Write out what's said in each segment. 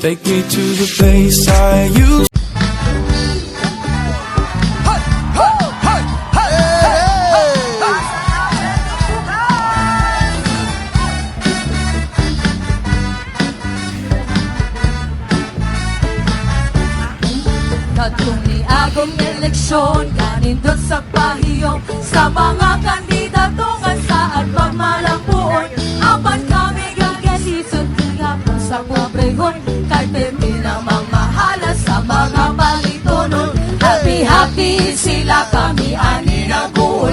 Take me to the place I used Katong niagong eleksyon Kanin doon sa pahiyong Sa mga kandidato sila kami Ani na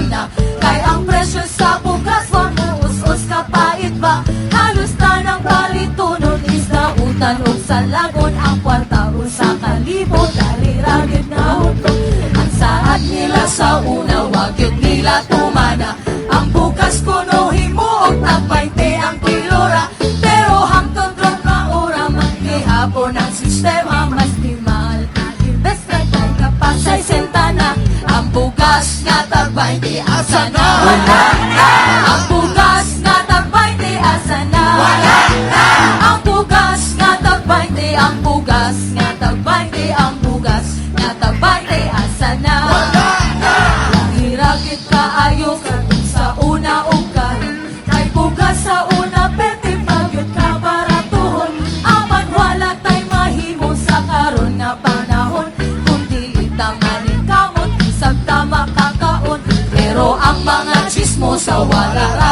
na. Kay ang presyo sa bukas Wag mo us-us kapait ba? Halos tanang palitonon Isda utan o sa lagon Ang kwarta o sa kalibot Dali ragid na hutong Ang saad nila sa una Wag yun nila tumana. Ang bukas kuno himuog Tagpainte ang kilora. Pero hangtod ron nga ora Maghihapon ang sistema Ang bukas nga tagpainte Asa na. Wala na. Ang wala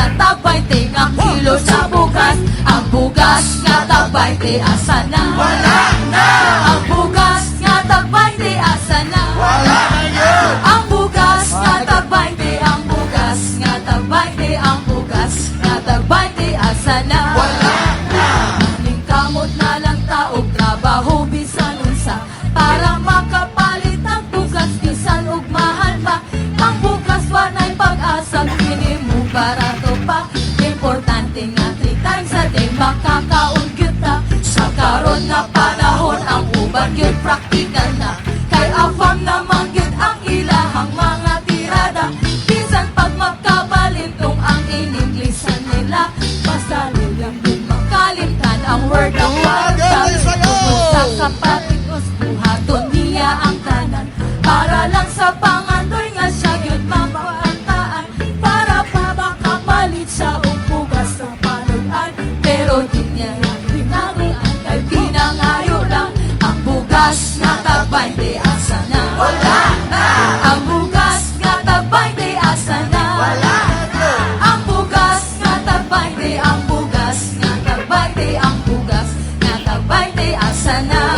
minsan tabay tingang kilo sa bugas. Ang bugas nga tabay ti asa na. Wala na. Ang bugas nga tabay ti asa na. Wala na. Ang bugas nga tabay ti ang bugas nga tabay ti ang bugas nga tabay ti asa na. Wala na. Aning kamot na lang taog trabaho gyud practical na. Kay afam naman gyud ang ilahang mga tirada. Bisan pag magkabalintong ang ininglisan nila basta nilang yun makalimtan ang word of God sa kapatikos buhaton niya ang tanan. Para bugas nga tabay di asa na? Wala na. Ang bugas nga tabay di asa na? Wala na. Ang bugas nga tabay di ang bugas nga tabay di ang bugas nga tabay di asa na?